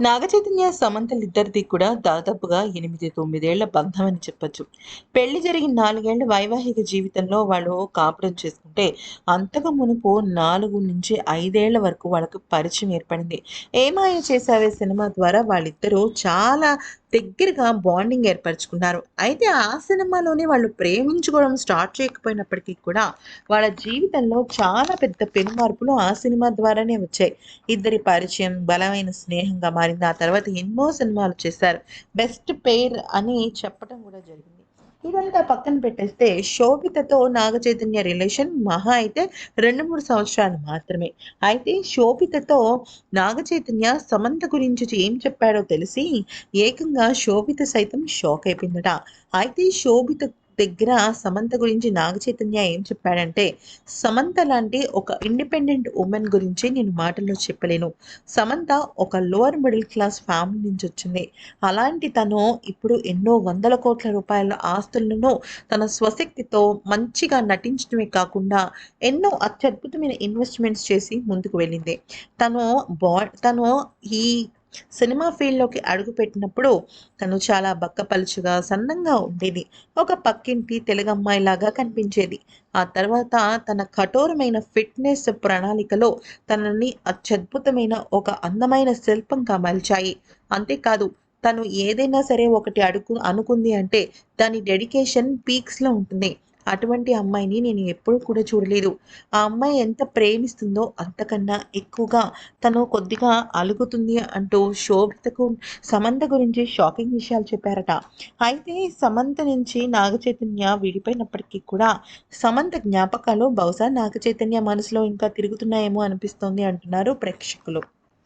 నాగచైతన్య సమంతలిద్దరిది కూడా దాదాపుగా ఎనిమిది తొమ్మిదేళ్ళ బంధం అని చెప్పొచ్చు. పెళ్ళి జరిగిన నాలుగేళ్ళ వైవాహిక జీవితంలో వాళ్ళు కాపురం చేసుకుంటే అంతకు మునుపు నాలుగు నుంచి ఐదేళ్ళ వరకు వాళ్ళకు పరిచయం ఏర్పడింది. ఏమాయ చేసావే సినిమా ద్వారా వాళ్ళిద్దరూ చాలా దగ్గరగా బాండింగ్ ఏర్పరచుకున్నారు. అయితే ఆ సినిమాలోనే వాళ్ళు ప్రేమించుకోవడం స్టార్ట్ చేయకపోయినప్పటికీ కూడా వాళ్ళ జీవితంలో చాలా పెద్ద పెను మార్పులు ఆ సినిమా ద్వారానే వచ్చాయి. ఇద్దరి పరిచయం బలమైన స్నేహంగా మారింది. ఆ తర్వాత ఎన్నో సినిమాలు చేశారు. బెస్ట్ పేర్ అని చెప్పడం కూడా జరిగింది. ఇదంతా పక్కన పెట్టేస్తే శోభితతో నాగ చైతన్య రిలేషన్ మహా అయితే రెండు మూడు సంవత్సరాలు మాత్రమే. అయితే శోభితతో నాగ చైతన్య సమంత గురించి ఏం చెప్పాడో తెలిసి ఏకంగా శోభిత సైతం షాక్ అయిపోయిందట. అయితే శోభిత దగ్గర సమంత గురించి నాగ చైతన్య ఏం చెప్పాడంటే సమంత లాంటి ఒక ఇండిపెండెంట్ ఉమెన్ గురించి నేను మాటల్లో చెప్పలేను. సమంత ఒక లోవర్ మిడిల్ క్లాస్ ఫ్యామిలీ నుంచి వచ్చింది. అలాంటి తను ఇప్పుడు ఎన్నో వందల కోట్ల రూపాయల ఆస్తులను తన స్వశక్తితో మంచిగా నటించడమే కాకుండా ఎన్నో అత్యద్భుతమైన ఇన్వెస్ట్మెంట్స్ చేసి ముందుకు వెళ్ళింది. తను బా తను ఈ సినిమా ఫీల్డ్లోకి అడుగుపెట్టినప్పుడు తను చాలా బక్కపలుచుగా సన్నంగా ఉండేది. ఒక పక్కింటి తెలుగమ్మాయిలాగా కనిపించేది. ఆ తర్వాత తన కఠోరమైన ఫిట్నెస్ ప్రణాళికలో తనని అత్యద్భుతమైన ఒక అందమైన శిల్పంగా మలిచాయి అంతేకాదు తను ఏదైనా సరే ఒకటి అడుగు అనుకుంది అంటే దాని డెడికేషన్ పీక్స్లో ఉంటుంది. అటువంటి అమ్మాయిని నేను ఎప్పుడూ కూడా చూడలేదు. ఆ అమ్మాయి ఎంత ప్రేమిస్తుందో అంతకన్నా ఎక్కువగా తను కొద్దిగా అలుగుతుంది అంటూ శోభితకు సమంత గురించి షాకింగ్ విషయాలు చెప్పారట. అయితే సమంత నుంచి నాగచైతన్య విడిపోయినప్పటికీ కూడా సమంత జ్ఞాపకాలు బహుశా నాగచైతన్య మనసులో ఇంకా తిరుగుతున్నాయేమో అనిపిస్తోంది అంటున్నారు ప్రేక్షకులు.